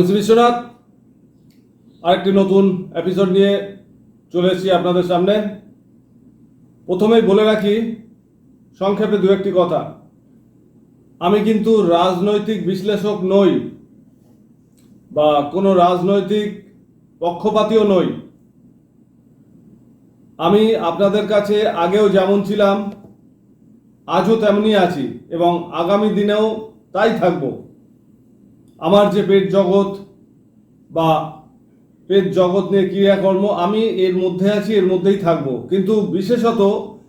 আমি শ্রী বিশ্বনাথ আরেকটি নতুন এপিসোড নিয়ে চলে এসেছি আপনাদের সামনে। প্রথমেই বলে রাখি, সংক্ষেপে দু একটি কথা। আমি কিন্তু রাজনৈতিক বিশ্লেষক নই, বা কোনো রাজনৈতিক পক্ষপাতীয় নই। আমি আপনাদের কাছে আগেও যেমন ছিলাম, আজও তেমনি আছি, এবং আগামী দিনেও তাই থাকব। আমার যে পেট জগৎ বা পেট জগৎ নিয়ে ক্রিয়াকর্ম, আমি এর মধ্যে আছি, এর মধ্যেই থাকব। কিন্তু বিশেষত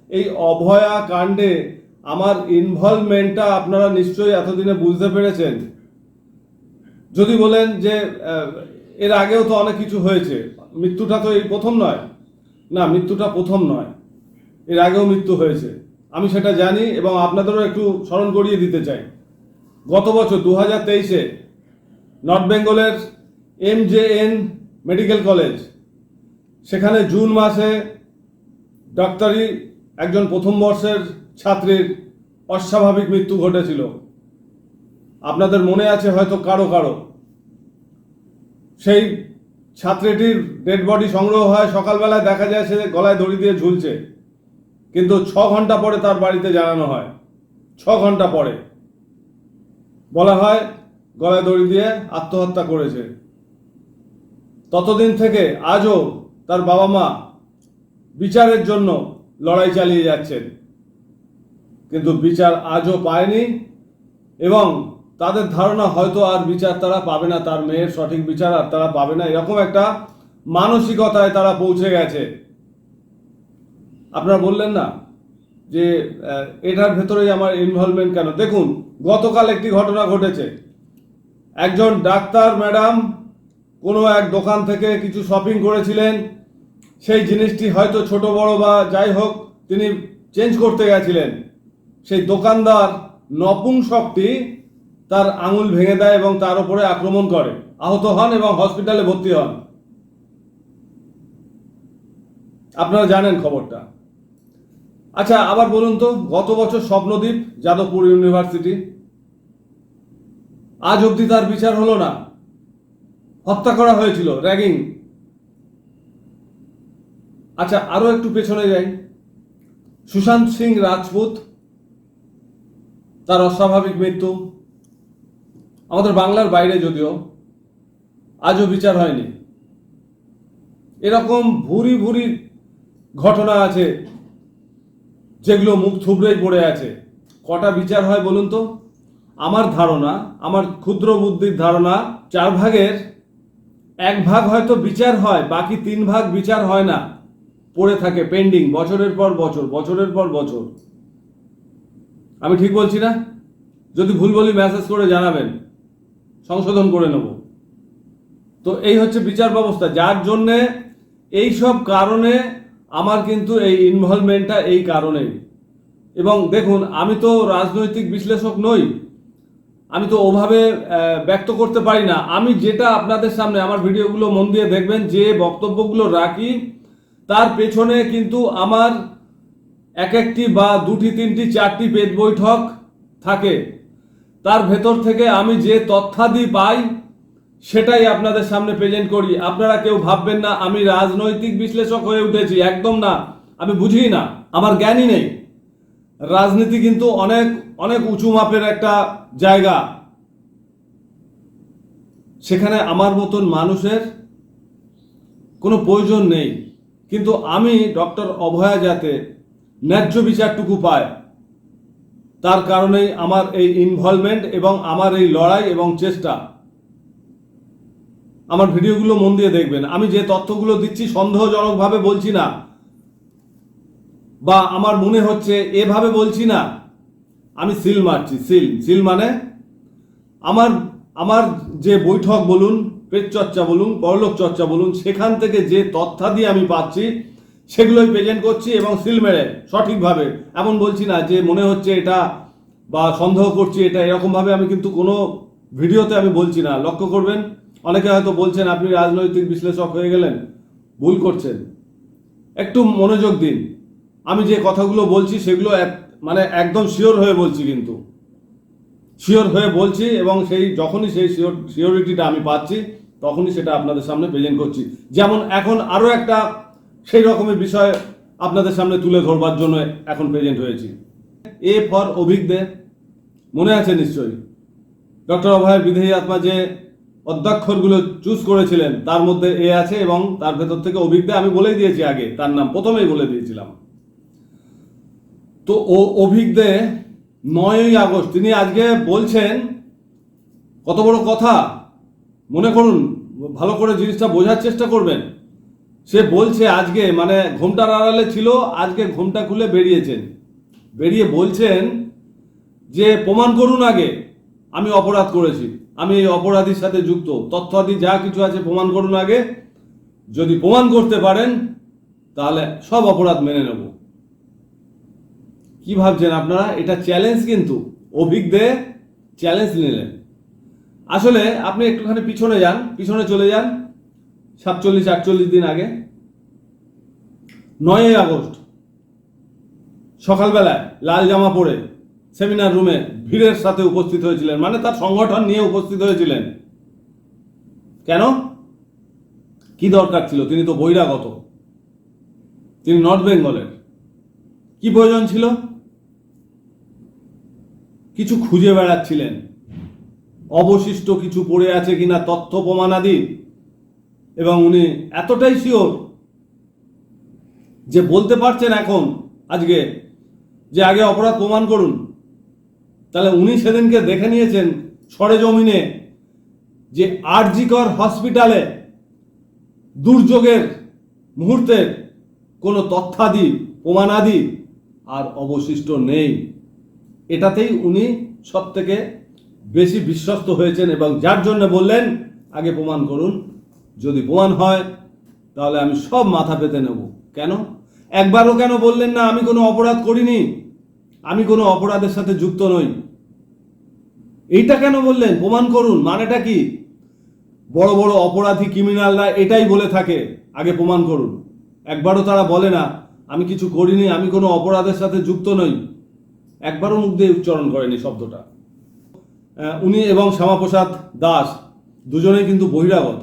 এই অভয়া কাণ্ডে আমার ইনভলভমেন্টটা আপনারা নিশ্চয়ই এতদিনে বুঝতে পেরেছেন। যদি বলেন যে এর আগেও তো অনেক কিছু হয়েছে। মৃত্যুটা তো এই প্রথম নয়। না, মৃত্যুটা প্রথম নয়। এর আগেও মৃত্যু হয়েছে। আমি সেটা জানি এবং আপনাদেরও একটু স্মরণ করিয়ে দিতে চাই। গত বছর দু হাজার তেইশে নর্থ বেঙ্গলের M J N medical college. সেখানে জুন মাসে ডাক্তারি একজন প্রথম বর্ষের ছাত্রীর অস্বাভাবিক মৃত্যু ঘটেছিল। আপনাদের মনে আছে হয়তো কারও কারও। সেই ছাত্রীটির ডেড বডি সংগ্রহ হয়, সকালবেলায় দেখা যায় সে গলায় দড়ি দিয়ে ঝুলছে। কিন্তু ছ ঘণ্টা পরে তার বাড়িতে জানানো হয়। ছ ঘণ্টা পরে। বলা হয় গলায় দড়ি দিয়ে আত্মহত্যা করেছে। ততদিন থেকে আজও তার বাবা মা বিচারের জন্য লড়াই চালিয়ে যাচ্ছেন। কিন্তু বিচার আজও পায়নি এবং তাদের ধারণা হয়তো আর বিচার তারা পাবে না, তার মেয়ের সঠিক বিচার আর তারা পাবে না। এরকম একটা মানসিকতায় তারা পৌঁছে গেছে। আপনারা বললেন না যে এটার ভেতরেই আমার ইনভলভমেন্ট কেন? দেখুন, গতকাল একটি ঘটনা ঘটেছে। একজন ডাক্তার ম্যাডাম কোনো এক দোকান থেকে কিছু শপিং করেছিলেন, সেই জিনিসটি হয়তো ছোট, বড় বা যাই হোক তিনি চেঞ্জ করতে গেছিলেন। সেই দোকানদার নপুংসকটি তার আঙুল ভেঙে দেয় এবং তার উপরে আক্রমণ করে। আহত হন এবং হসপিটালে ভর্তি হন। আপনারা জানেন খবরটা। আচ্ছা আবার বলুন তো, গত বছর স্বপ্নদ্বীপ, যাদবপুর ইউনিভার্সিটি আজ অবধি তার বিচার হলো না। হত্যা করা হয়েছিল, র্যাগিং। আচ্ছা আরও একটু পেছনে যাই। সুশান্ত সিং রাজপুত, তার অস্বাভাবিক মৃত্যু। আমাদের বাংলার বাইরে যদিও, আজও বিচার হয়নি। এরকম ভুরি ভুরি ঘটনা আছে, যেগুলো মুখ থুবড়েই পড়ে আছে। কটা বিচার হয় বলুন তো? আমার ধারণা, আমার ক্ষুদ্র বুদ্ধির ধারণা, চার ভাগের এক ভাগ হয়তো বিচার হয়, বাকি তিন ভাগ বিচার হয় না। পড়ে থাকে পেন্ডিং বছরের পর বছর, বছরের পর বছর। আমি ঠিক বলছি না? যদি ভুল বলি মেসেজ করে জানাবেন। সংশোধন করে নেব। তো এই হচ্ছে বিচার ব্যবস্থা। যার জন্যে এই সব কারণে আমার কিন্তু এই ইনভলভমেন্টটা এই কারণেই। এবং দেখুন, আমি তো রাজনৈতিক বিশ্লেষক নই। আমি তো ওভাবে ব্যক্ত করতে পারি না। আমি যেটা আপনাদের সামনে, আমার ভিডিওগুলো মন দিয়ে দেখবেন, যে বক্তব্যগুলো রাখি, তার পেছনে কিন্তু আমার এক একটি বা দুটি, তিনটি, চারটি পেট বৈঠক থাকে। তার ভেতর থেকে আমি যে তথ্যাদি পাই, সেটাই আপনাদের সামনে প্রেজেন্ট করি। আপনারা কেউ ভাববেন না, আমি রাজনৈতিক বিশ্লেষক হয়ে উঠেছি, একদম না। আমি বুঝি না, আমার জ্ঞানই নেই। রাজনীতি কিন্তু অনেক অনেক উঁচু মাপের একটা জায়গা। সেখানে আমার মতন মানুষের কোনো প্রয়োজন নেই। কিন্তু আমি ডক্টর অভয়া যাতে ন্যায্য বিচারটুকু পায়, তার কারণেই আমার এই ইনভলভমেন্ট এবং আমার এই লড়াই এবং চেষ্টা। আমার ভিডিওগুলো মন দিয়ে দেখবেন। আমি যে তথ্যগুলো দিচ্ছি সন্দেহজনকভাবে বলছি না, বা আমার মনে হচ্ছে এভাবে বলছি না। আমি সিল মারছি, সিল। সিল মানে আমার আমার যে বৈঠক বলুন পেট চর্চা বলুন, পরলোক চর্চা বলুন, সেখান থেকে যে তথ্যাদি আমি পাচ্ছি, সেগুলোই প্রেজেন্ট করছি এবং সিল মেরে সঠিকভাবে। এমন বলছি না যে মনে হচ্ছে এটা বা সন্দেহ করছি, এটা এরকমভাবে আমি কিন্তু কোনো ভিডিওতে আমি বলছি না। লক্ষ্য করবেন, অনেকে হয়তো বলছেন, আপনি রাজনৈতিক বিশ্লেষক হয়ে গেলেন, ভুল করছেন। একটু মনোযোগ দিন। আমি যে কথাগুলো বলছি, সেগুলো মানে একদম শিওর হয়ে বলছি কিন্তু। শিওর হয়ে বলছি এবং সেই যখনই সেই শিওর শিওরিটিটা আমি পাচ্ছি, তখনই সেটা আপনাদের সামনে প্রেজেন্ট করছি। যেমন এখন আরও একটা সেই রকমের বিষয় আপনাদের সামনে তুলে ধরবার জন্য এখন প্রেজেন্ট হয়েছি। এ ফর অভিজ্ঞে। মনে আছে নিশ্চয়ই? ডক্টর অভয়ের বিধেয়ী আত্মা যে অধ্যাক্ষরগুলো চুজ করেছিলেন, তার মধ্যে এ আছে এবং তার ভেতর থেকে অভিজ্ঞতা আমি বলেই দিয়েছি আগে, তার নাম প্রথমেই বলে দিয়েছিলাম। তো ও অভিজ্ঞে নয়ই আগস্ট, তিনি আজকে বলছেন, কত বড় কথা, মনে করুন, ভালো করে জিনিসটা বোঝার চেষ্টা করবেন। সে বলছে আজকে মানে ঘোমটার আড়ালে ছিল, আজকে ঘোমটা খুলে বেরিয়েছেন। বেরিয়ে বলছেন যে, প্রমাণ করুন আগে, আমি অপরাধ করেছি, আমি এই অপরাধীর সাথে যুক্ত, তথ্যাদি যা কিছু আছে প্রমাণ করুন আগে, যদি প্রমাণ করতে পারেন, তাহলে সব অপরাধ মেনে নেব। কি ভাবছেন আপনারা? এটা চ্যালেঞ্জ কিন্তু। অভিজ্ঞে চ্যালেঞ্জ নিলেন। আসলে আপনি একটুখানি পিছনে যান, পিছনে চলে যান। সাতচল্লিশ, আটচল্লিশ দিন আগে। নয়ই আগস্ট। সকালবেলায় লাল জামা পরে সেমিনার রুমে ভিড়ের সাথে উপস্থিত হয়েছিলেন। মানে তার সংগঠন নিয়ে উপস্থিত হয়েছিলেন। কেন? কি দরকার ছিল? তিনি তো বহিরাগত। তিনি নর্থ বেঙ্গলের। কি প্রয়োজন ছিল? কিছু খুঁজে বেড়াচ্ছিলেন। অবশিষ্ট কিছু পড়ে আছে কিনা তথ্য প্রমাণাদি এবং উনি এতটাই শিওর যে বলতে পারছেন এখন আজকে যে আগে অপরাধ প্রমাণ করুন। তাহলে উনি সেদিনকে দেখে নিয়েছেন সরেজমিনে যে আরজিকর হসপিটালে দুর্যোগের মুহূর্তে কোনো তথ্যাদি, প্রমাণাদি আর অবশিষ্ট নেই। এটাতেই উনি সব থেকে বেশি বিশ্বস্ত হয়েছেন এবং যার জন্য বললেন, আগে প্রমাণ করুন, যদি প্রমাণ হয়, তাহলে আমি সব মাথা পেতে নেব। কেন? একবারও কেন বললেন না, আমি কোনো অপরাধ করিনি, আমি কোনো অপরাধের সাথে যুক্ত নই। এইটা কেন বললেন? প্রমাণ করুন, মানেটা কি? বড় বড় অপরাধী ক্রিমিনালরা এটাই বলে থাকে, আগে প্রমাণ করুন। একবারও তারা বলে না, আমি কিছু করিনি, আমি কোনো অপরাধের সাথে যুক্ত নই। একবারও মুখ দিয়ে উচ্চারণ করেনি শব্দটা। উনি এবং শ্যামাপ্রসাদ দাস দুজনেই কিন্তু বহিরাগত।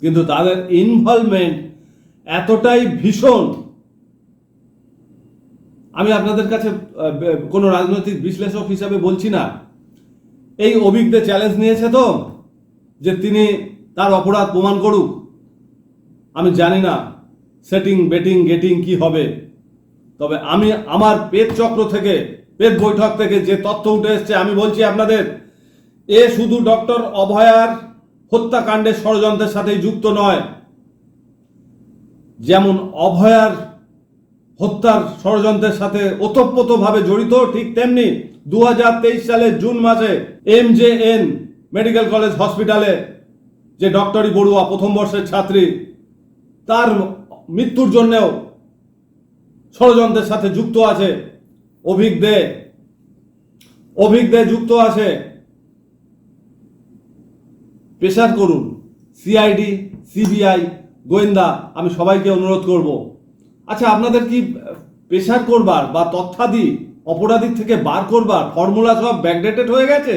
কিন্তু তাদের ইনভলভমেন্ট এতটাই ভীষণ। আমি আপনাদের কাছে কোনো রাজনৈতিক বিশ্লেষক হিসাবে বলছি না। এই অভিজ্ঞতা চ্যালেঞ্জ নিয়েছে তো, যে তিনি তার অপরাধ প্রমাণ করুক। আমি জানি না সেটিং বেটিং গেটিং কি হবে। তবে আমি আমার পেট চক্র থেকে পেট বৈঠক থেকে যে তথ্য উঠে এসছে, আমি বলছি আপনাদের, এ শুধু ডক্টর অভয়ার হত্যাকাণ্ডের ষড়যন্ত্রের সাথেই যুক্ত নয়, যেমন অভয়ার হত্যার ষড়যন্ত্রের সাথে ওতপ্রোতভাবে জড়িত, ঠিক তেমনি দু হাজার তেইশ সালের জুন মাসে M J N medical college হসপিটালে যে ডক্টরি বড়ুয়া প্রথম বর্ষের ছাত্রী, তার মৃত্যুর জন্যেও ষড়যন্ত্রের সাথে যুক্ত আছে। অভিজ্ঞ অভিজ্ঞ যুক্ত আছে। প্রেশার করুন। সিআইডি, সিবিআই, গোয়েন্দা, আমি সবাইকে অনুরোধ করব। আচ্ছা আপনাদের কি প্রেশার করবার বা তথ্যাদি, অপরাধীর থেকে বার করবার ফর্মুলা সব ব্যাকডেটেড হয়ে গেছে?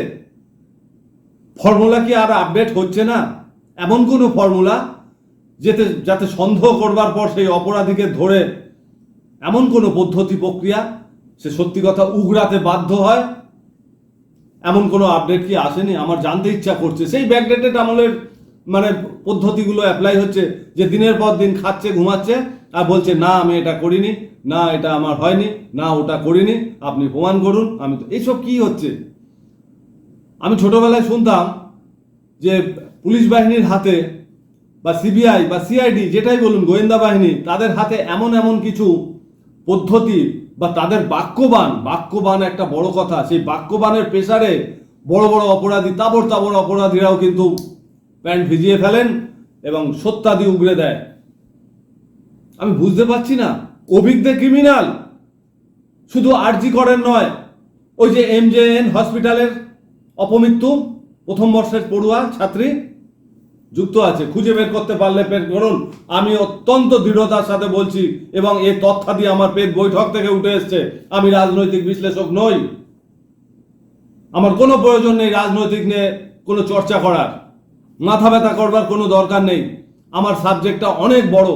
ফর্মুলা কি আর আপডেট হচ্ছে না? এমন কোনো ফর্মুলা, যেতে, যাতে সন্দেহ করবার পর সেই অপরাধীকে ধরে এমন কোনো পদ্ধতি প্রক্রিয়া, সে সত্যি কথা উগড়াতে বাধ্য হয়? এমন কোনো আপডেট কি আসেনি? আমার জানতে ইচ্ছা করছে। সেই ব্যাকডেটেড আমলের মানে পদ্ধতিগুলো অ্যাপ্লাই হচ্ছে যে দিনের পর দিন খাচ্ছে, ঘুমাচ্ছে, আর বলছে, না, আমি এটা করিনি, না, এটা আমার হয়নি, না, ওটা করিনি, আপনি প্রমাণ করুন। আমি তো, এইসব কি হচ্ছে? আমি ছোটবেলায় শুনতাম যে পুলিশ বাহিনীর হাতে বা সিবিআই বা সিআইডি যেটাই বলুন, গোয়েন্দা বাহিনী, তাদের হাতে এমন এমন কিছু পদ্ধতি বা তাদের বাক্যবান বাক্যবান একটা বড় কথা, সেই বাক্যবানের পেশারে বড় বড় অপরাধী, তাবড় তাবড় অপরাধীরাও কিন্তু প্যান্ট ভিজিয়ে ফেলেন এবং সত্যাদি উগড়ে দেয়। আমি বুঝতে পারছি না, অভিজ্ঞ ক্রিমিনাল শুধু আরজি করেন নয়, ওই যে এম জে এন হসপিটালের অপমৃত্যু, প্রথম বর্ষের পড়ুয়া, ছাত্রী যুক্ত আছে, খুঁজে বের করতে পারলে পেট করুন আমি অত্যন্ত দৃঢ়তার সাথে বলছি, এবং এই তথ্যাদি আমার পেট বৈঠক থেকে উঠে এসছে। আমি রাজনৈতিক বিশ্লেষক নই। আমার কোনো প্রয়োজন নেই রাজনৈতিক নিয়ে কোনো চর্চা করার। মাথা ব্যথা করবার কোনো দরকার নেই। আমার সাবজেক্টটা অনেক বড়।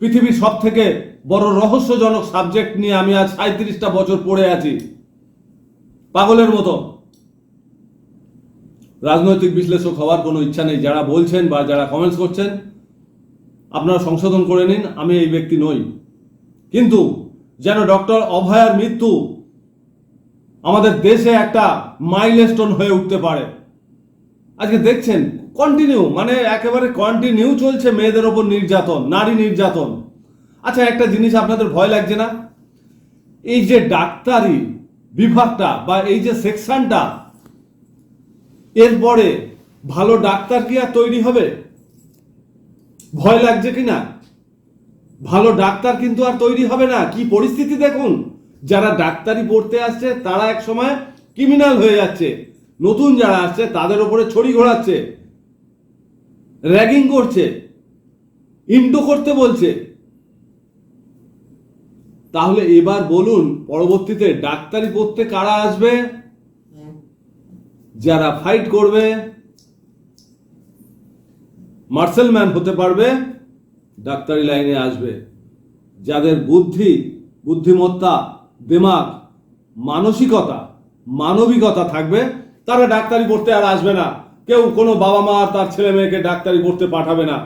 পৃথিবীর সব থেকে বড় রহস্যজনক সাবজেক্ট নিয়ে আমি আজ সাঁত্রিশটা বছর পড়ে আছি। পাগলের মতো। রাজনৈতিক বিশ্লেষক হওয়ার কোনো ইচ্ছা নেই। যারা বলছেন বা যারা কমেন্টস করছেন, আপনারা সংশোধন করে নিন, আমি এই ব্যক্তি নই। কিন্তু যেন ডক্টর অভয়ার মৃত্যু আমাদের দেশে একটা মাইলস্টোন হয়ে উঠতে পারে। আজকে দেখছেন কন্টিনিউ মানে একেবারে কন্টিনিউ চলছে মেয়েদের ওপর নির্যাতন, নারী নির্যাতন। আচ্ছা একটা জিনিস আপনাদের ভয় লাগছে না? এই যে ডাক্তারি বিভাগটা বা এই যে সেকশনটা এরপরে ভালো ডাক্তার কি আর তৈরি হবে? ভয় লাগছে কি না? ভালো ডাক্তার কিন্তু আর তৈরি হবে না। কি পরিস্থিতি দেখুন? যারা ডাক্তারি পড়তে আসছে, তারা এক সময় ক্রিমিনাল হয়ে যাচ্ছে। নতুন যারা আসছে, তাদের উপরে ছড়ি ঘোরাচ্ছে। র্যাগিং করছে। ইন্টো করতে বলছে। তাহলে এবার বলুন, পরবর্তীতে ডাক্তারি পড়তে কারা আসবে? যারা ফাইট করবে মার্শাল ম্যান হতে পারবে, ডাক্তারি লাইনে আসবে। যাদের বুদ্ধি, বুদ্ধিমত্তা, দিমাগ, মানসিকতা, মানবিকতা থাকবে, তারা ডাক্তারি পড়তে আর আসবে না। কেউ কোনো বাবা মা আর তার ছেলে মেয়েকে ডাক্তারি পড়তে পাঠাবে না।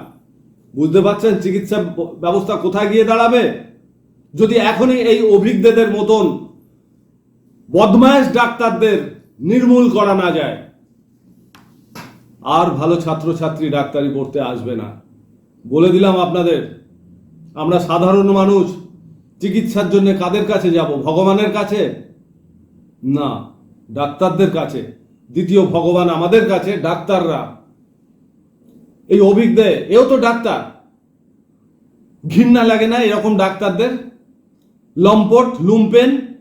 বুঝতে পারছেন চিকিৎসা ব্যবস্থা কোথায় গিয়ে দাঁড়াবে? যদি এখনই এই অভিজ্ঞদের মতন বদমায়েশ ডাক্তারদের নির্মূল করা না যায়। আর ভালো ছাত্রছাত্রী ডাক্তারি পড়তে আসবে না। বলে দিলাম আপনাদের, আমরা সাধারণ মানুষ, চিকিৎসার জন্য কাদের কাছে যাব, ভগবানের কাছে? না, ডাক্তারদের কাছে। দ্বিতীয় ভগবান আমাদের কাছে, ডাক্তাররা। এই অভিজ্ঞে, এও তো ডাক্তার। ঘৃণা লাগে না এরকম ডাক্তারদের? লম্পট, লুম্পেন,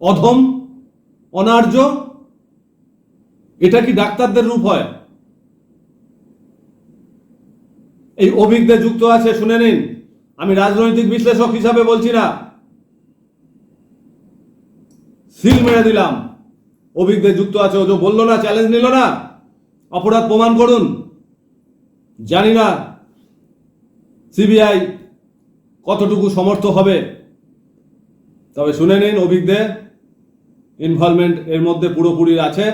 অধম অনার্য, এটা কি ডাক্তারদের রূপ হয়? এই অভিজ্ঞ যুক্ত আছে, শুনে নিন। আমি রাজনৈতিক বিশ্লেষক হিসাবে বলছি না। সিল মেরে দিলাম। অভিজ্ঞ যুক্ত আছে, ও তো বলল না চ্যালেঞ্জ নিল না। অপরাধ প্রমাণ করুন। জানি না সিবিআই কতটুকু সমর্থ হবে। তবে শুনে নিন অভিজ্ঞদের ইনভলভমেন্ট এর মধ্যে পুরোপুরি আছে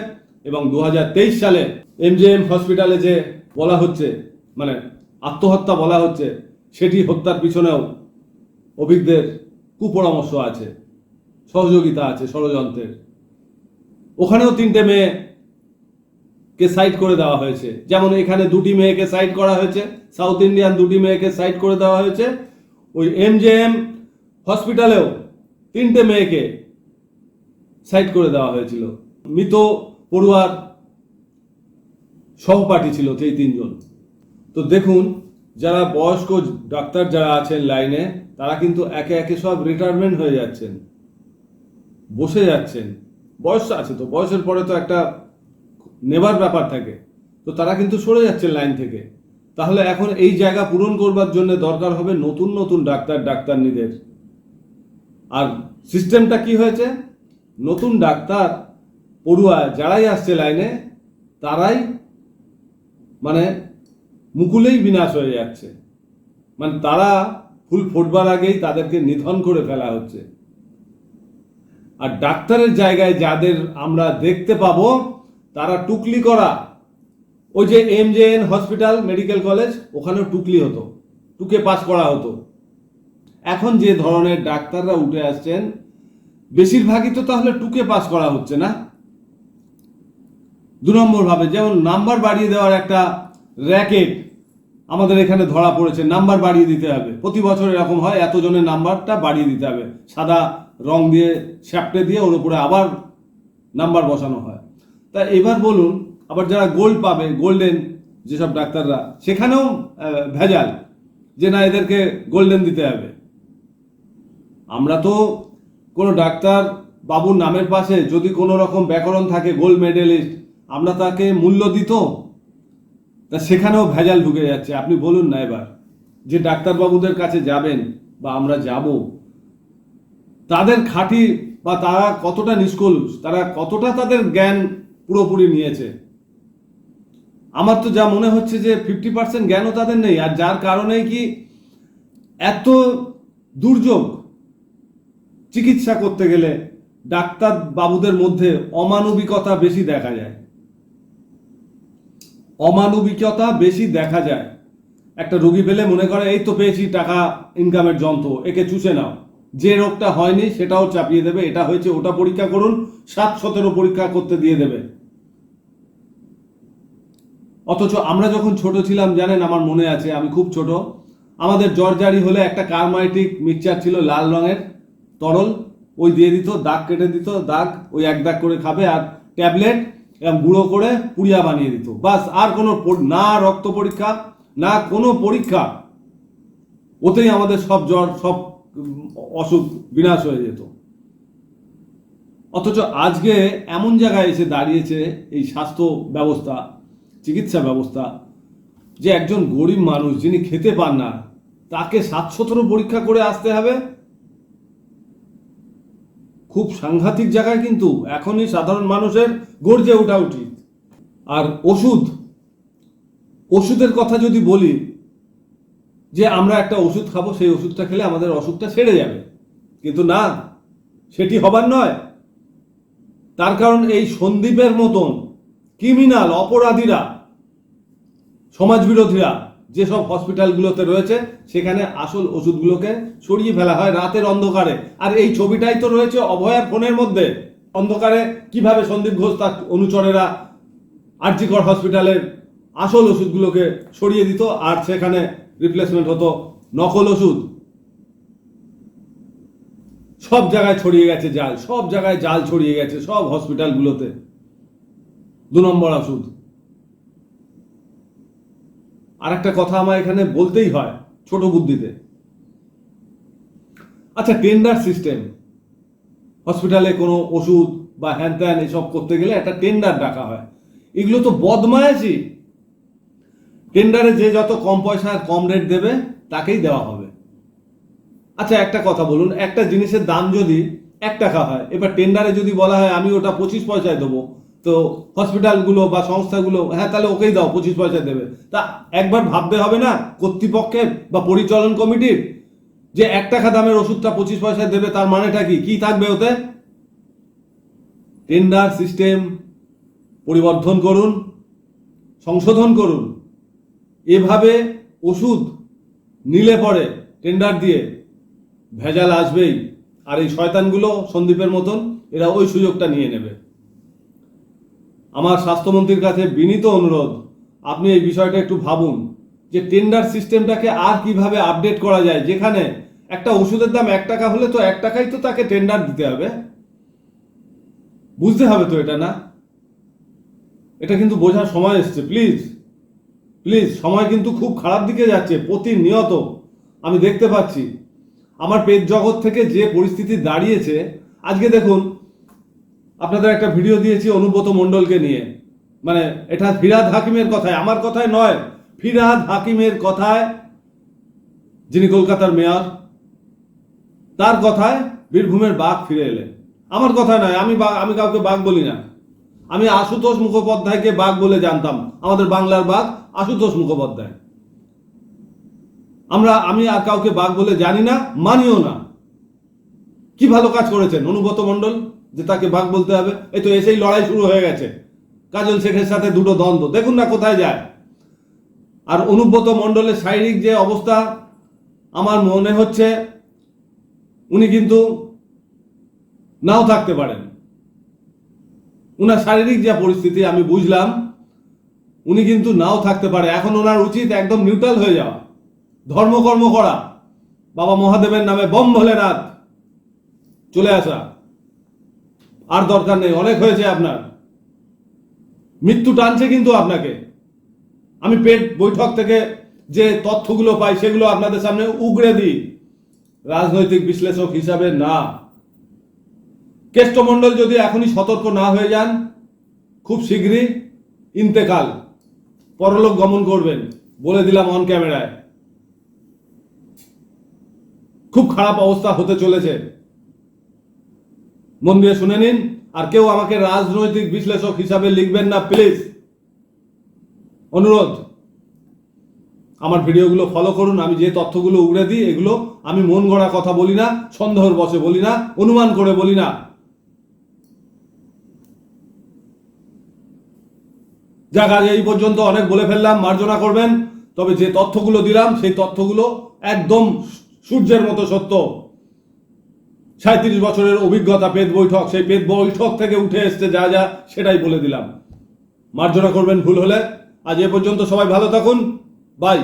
এবং দু হাজার তেইশ সালে এমজেএম হসপিটালে যে বলা হচ্ছে মানে আত্মহত্যা বলা হচ্ছে, সেটি হত্যার পিছনেও অভিজ্ঞদের কুপরামর্শ আছে, সহযোগিতা আছে ষড়যন্ত্রের। ওখানেও তিনটে মেয়ে কে সাইড করে দেওয়া হয়েছে। যেমন এখানে দুটি মেয়েকে সাইড করা হয়েছে সাউথ ইন্ডিয়ান দুটি মেয়েকে সাইড করে দেওয়া হয়েছে। ওই এমজেএম হসপিটালেও তিনটে মেয়েকে সাইড করে দেওয়া হয়েছিল। মৃত পড়ুয়ার সহপাঠী ছিল সেই তিনজন। তো দেখুন, যারা বয়স্ক ডাক্তার যারা আছেন লাইনে, তারা কিন্তু একে একে সব রিটায়ারমেন্ট হয়ে যাচ্ছেন, বসে যাচ্ছেন। বয়স আছে তো, বয়সের পরে তো একটা নেবার ব্যাপার থাকে। তো তারা কিন্তু সরে যাচ্ছেন লাইন থেকে। তাহলে এখন এই জায়গা পূরণ করবার জন্য দরকার হবে নতুন নতুন ডাক্তার, ডাক্তারনিদের। আর সিস্টেমটা কি হয়েছে? নতুন ডাক্তার পড়ুয়া যারাই আসছে লাইনে, তারাই মানে মুকুলেই বিনাশ হয়ে যাচ্ছে। মানে তারা ফুল ফুটবার আগেই তাদেরকে নিধন করে ফেলা হচ্ছে। আর ডাক্তারের জায়গায় যাদের আমরা দেখতে পাব, তারা টুকলি করা। ওই যে M J N hospital, medical college, ওখানেও টুকলি হতো। টুকে পাস করা হতো। এখন যে ধরনের ডাক্তাররা উঠে আসছেন বেশিরভাগই তো তাহলে টুকে পাস করা হচ্ছে না। দু নম্বর ভাবে, যেমন নাম্বার বাড়িয়ে দেওয়ার একটা র্যাকেট আমাদের এখানে ধরা পড়েছে নাম্বার বাড়িয়ে দিতে হবে। প্রতি বছর এরকম হয়, এতজনের নাম্বারটা বাড়িয়ে দিতে হবে। সাদা রং দিয়ে, শ্যাপটে দিয়ে ওর উপরে আবার নাম্বার বসানো হয়। তা এবার বলুন, আবার যারা গোল্ড পাবে গোল্ডেন যেসব ডাক্তাররা, সেখানেও ভেজাল যে না এদেরকে গোল্ডেন দিতে হবে। আমরা তো কোনো ডাক্তার বাবুর নামের পাশে যদি কোনো রকম ব্যাকরণ থাকে গোল্ড মেডেলিস্ট আমরা তাকে মূল্য দিত? তা সেখানেও ভেজাল ঢুকে যাচ্ছে। আপনি বলুন না এবার, যে ডাক্তারবাবুদের কাছে যাবেন বা আমরা যাব, তাদের খাঁটি বা তারা কতটা নিষ্কলুষ, তারা কতটা তাদের জ্ঞান পুরোপুরি নিয়েছে? আমার তো যা মনে হচ্ছে যে ফিফটি পার্সেন্ট জ্ঞানও তাদের নেই, আর যার কারণে কি এত দুর্যোগ চিকিৎসা করতে গেলে ডাক্তার বাবুদের মধ্যে অমানবিকতা বেশি দেখা যায়। অমানবিকতা বেশি দেখা যায়। একটা রুগী পেলে মনে করে, এই তো পেয়েছি টাকা ইনকামের যন্ত্র, একে চুষে নাও। যে রোগটা হয়নি সেটাও চাপিয়ে দেবে, এটা হয়েছে, ওটা পরীক্ষা করুন সাত সতেরো পরীক্ষা করতে দিয়ে দেবে। অথচ আমরা যখন ছোট ছিলাম, জানেন, আমার মনে আছে, আমি খুব ছোট, আমাদের জর্জারি হলে একটা কার্মাইটিক মিক্সচার ছিল লাল রঙের তরল, ওই দিয়ে দিত, দাগ কেটে দিত, দাগ, ওই এক দাগ করে খাবে, আর ট্যাবলেট এরকম গুঁড়ো করে পুড়িয়া বানিয়ে দিত। বাস, আর কোনো না রক্ত পরীক্ষা, না কোনো পরীক্ষা, ওতেই আমাদের সব জ্বর, সব অসুখ বিনাশ হয়ে যেত। অথচ আজকে এমন জায়গায় এসে দাঁড়িয়েছে এই স্বাস্থ্য ব্যবস্থা, চিকিৎসা ব্যবস্থা, যে একজন গরিব মানুষ যিনি খেতে পান না, তাকে সাত সতেরো পরীক্ষা করে আসতে হবে খুব সাংঘাতিক জায়গায় কিন্তু এখনই সাধারণ মানুষের গর্জে ওঠা উচিত। আর ওষুধ, ওষুধের কথা যদি বলি, যে আমরা একটা ওষুধ খাব, সেই ওষুধটা খেলে আমাদের অসুখটা সেরে যাবে। কিন্তু না, সেটি হবার নয়। তার কারণ এই সন্দীপের মতন ক্রিমিনাল, অপরাধীরা, সমাজবিরোধীরা যেসব হসপিটালগুলোতে রয়েছে, সেখানে আসল ওষুধগুলোকে সরিয়ে ফেলা হয় রাতের অন্ধকারে। আর এই ছবিটাই তো রয়েছে অভয়ার ফোনের মধ্যে। অন্ধকারে কীভাবে সন্দীপ ঘোষ তার অনুচরেরা আরজিকর হসপিটালের আসল ওষুধগুলোকে সরিয়ে দিত, আর সেখানে রিপ্লেসমেন্ট হতো নকল ওষুধ। সব জায়গায় ছড়িয়ে গেছে জাল, সব জায়গায় জাল ছড়িয়ে গেছে সব হসপিটালগুলোতে। দু নম্বর ওষুধ। আর একটা কথা আমার এখানে বলতেই হয়, ছোট বুদ্ধিতে। আচ্ছা টেন্ডার সিস্টেম হসপিটালে কোনো ওষুধ বা হ্যান ত্যান এসব করতে গেলে একটা টেন্ডার ডাকা হয়। এগুলো তো বদমায়াসি টেন্ডারে যে যত কম পয়সার কম রেট দেবে, তাকেই দেওয়া হবে। আচ্ছা একটা কথা বলুন, একটা জিনিসের দাম যদি এক টাকা হয়, এবার টেন্ডারে যদি বলা হয়, আমি ওটা পঁচিশ পয়সায় দেবো তো হসপিটালগুলো বা সংস্থাগুলো হ্যাঁ তাহলে ওকেই দাও, পঁচিশ পয়সা দেবে। তা একবার ভাবতে হবে না, কর্তৃপক্ষের বা পরিচালন কমিটির যে এক টাকা দামের ওষুধটা পঁচিশ পয়সা দেবে, তার মানেটা কি? কি থাকবে ওতে? টেন্ডার সিস্টেম পরিবর্ধন করুন, সংশোধন করুন। এভাবে ওষুধ নিলে পরে টেন্ডার দিয়ে ভেজাল আসবেই। আর এই শয়তানগুলো সন্দীপের মতন, এরা ওই সুযোগটা নিয়ে নেবে। আমার স্বাস্থ্যমন্ত্রীর কাছে বিনীত অনুরোধ, আপনি এই বিষয়টা একটু ভাবুন যে টেন্ডার সিস্টেমটাকে আর কীভাবে আপডেট করা যায়? যেখানে একটা ওষুধের দাম এক টাকা হলে তো এক টাকাই তো তাকে টেন্ডার দিতে হবে। বুঝতে হবে তো এটা না? এটা কিন্তু বোঝার সময় এসছে প্লিজ প্লিজ সময় কিন্তু খুব খারাপ দিকে যাচ্ছে, প্রতিনিয়ত। আমি দেখতে পাচ্ছি। আমার পেট জগৎ থেকে যে পরিস্থিতি দাঁড়িয়েছে, আজকে দেখুন আপনাদের একটা ভিডিও দিয়েছি অনুব্রত মণ্ডলকে নিয়ে। মানে এটা ফিরাদ হাকিমের কথায়, আমার কথায় নয়, ফিরাদ হাকিমের কথায়, যিনি কলকাতার মেয়র, তার কথায় বীরভূমের বাঘ ফিরে এলেন। আমার কথা নয়, আমি আমি কাউকে বাঘ বলি না। আমি আশুতোষ মুখোপাধ্যায়কে বাঘ বলে জানতাম, আমাদের বাংলার বাঘ আশুতোষ মুখোপাধ্যায়। আমরা, আমি আর কাউকে বাঘ বলে জানি না, মানিও না। কি ভালো কাজ করেছেন অনুব্রত মণ্ডল? যে তাকে বাঘ বলতে হবে এই তো এসেই লড়াই শুরু হয়ে গেছে। কাজল শেখের সাথে দুটো দ্বন্দ্ব, দেখুন না কোথায় যায়। আর অনুব্রত মণ্ডলের শারীরিক যে অবস্থা, আমার মনে হচ্ছে উনি কিন্তু নাও থাকতে পারেন। উনার শারীরিক যে পরিস্থিতি, আমি বুঝলাম, উনি কিন্তু নাও থাকতে পারে। এখন ওনার উচিত একদম নিউট্রাল হয়ে যাওয়া, ধর্মকর্ম করা। বাবা মহাদেবের নামে বম ভোলেনাথ চলে আসা। আর দরকার নেই, অনেক হয়েছে আপনার। মৃত্যু টানছে কিন্তু আপনাকে। আমি পেট বৈঠক থেকে যে তথ্যগুলো পাই সেগুলো আপনাদের সামনে উগড়ে দিই। রাজনৈতিক বিশ্লেষক হিসাবে না। কেষ্টমণ্ডল যদি এখনই সতর্ক না হয়ে যান, খুব শীঘ্রই ইন্তেকাল। পরলোক গমন করবেন, বলে দিলাম অন ক্যামেরায় খুব খারাপ অবস্থা হতে চলেছে। মন দিয়ে শুনে নিন, আর কেউ আমাকে রাজনৈতিক বিশ্লেষক হিসাবে লিখবেন না, প্লিজ। অনুরোধ, আমার ভিডিওগুলো ফলো করুন, আমি যে তথ্যগুলো উড়ে দিই, এগুলো আমি মন গড়া কথা বলি না, সন্দেহর বসে বলি না, অনুমান করে বলি না। যাক, আজ এই পর্যন্ত অনেক বলে ফেললাম, মার্জনা করবেন, তবে যে তথ্যগুলো দিলাম, সেই তথ্যগুলো একদম সূর্যের মতো সত্য। সাঁত্রিশ বছরের অভিজ্ঞতা পেদ বৈঠক, সেই পেদ বৈঠক থেকে উঠে এসছে যা যা, সেটাই বলে দিলাম। মার্জনা করবেন ভুল হলে। আজ এ পর্যন্ত সবাই ভালো থাকুন। বাই।